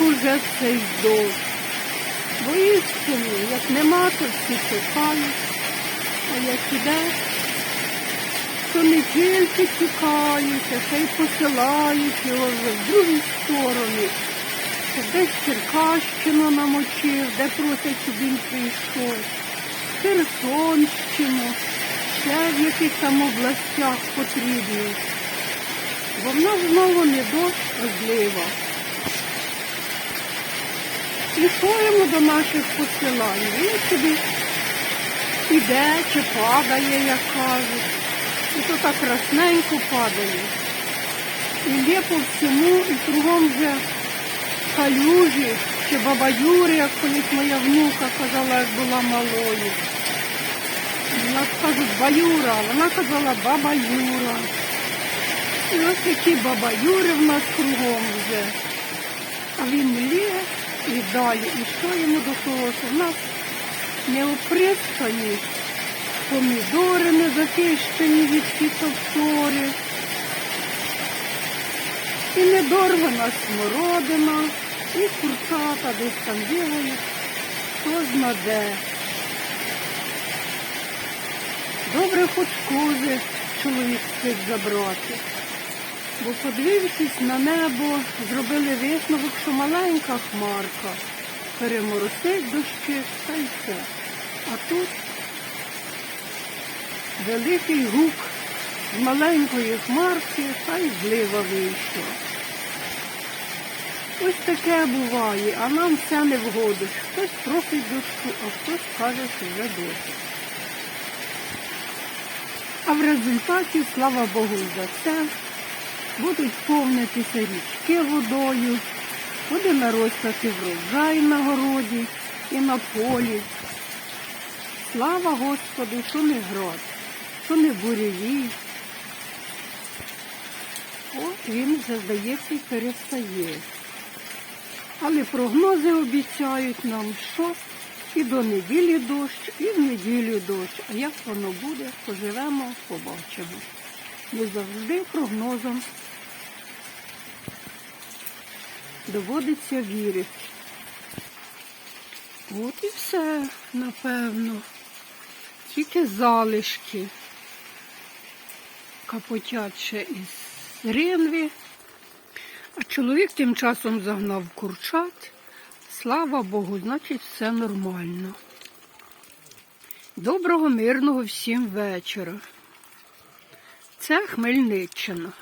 уже цей дощ. Бо істину, як нема, то всі чекають, а як іде, то не тільки чекають, а ще й посилають його вже в другі сторони. Що Десь Черкащину намочив, де просять, щоб він прийшов, Херсонщину, ще в яких там областях потрібно. Бо в нас знову не дощ, а злива. Пішуємо до наших посилань. Він собі іде чи падає, як кажуть. І то так красненько падає. І є по всьому, і кругом вже калюжі, чи баба Юрі, як колись моя внука казала, як була малою. Вона кажуть баюра, вона казала баба Юра. І ось такі баба Юри в нас кругом вже. Далі. І що йому до того, що в нас не оприскані помідори не захищені від фітофтори. І не дорвана смородина, і курчата десь там бігають, хто зна де. Добре хоч кози чоловік встиг забрати. Бо подивившись на небо, зробили висновок, що маленька хмарка переморосить дощі, та й все. А тут великий гук з маленької хмарки, та й злива вийшла. Ось таке буває, а нам все не вгодиш. Хтось просить дощу, а хтось каже, що вже досить. А в результаті, слава Богу, за це будуть повнитися річки водою, буде наростати врожай на городі і на полі. Слава Господу, що не град, що не буревій. От він вже, здається, перестає. Але прогнози обіцяють нам, що і до неділі дощ, і в неділю дощ. А як воно буде, поживемо, побачимо. Не завжди прогнозам доводиться вірити. От і все, напевно. Тільки залишки капотять ще із ринві. А чоловік тим часом загнав курчат. Слава Богу, значить все нормально. Доброго, мирного всім вечора. Це Хмельниччина.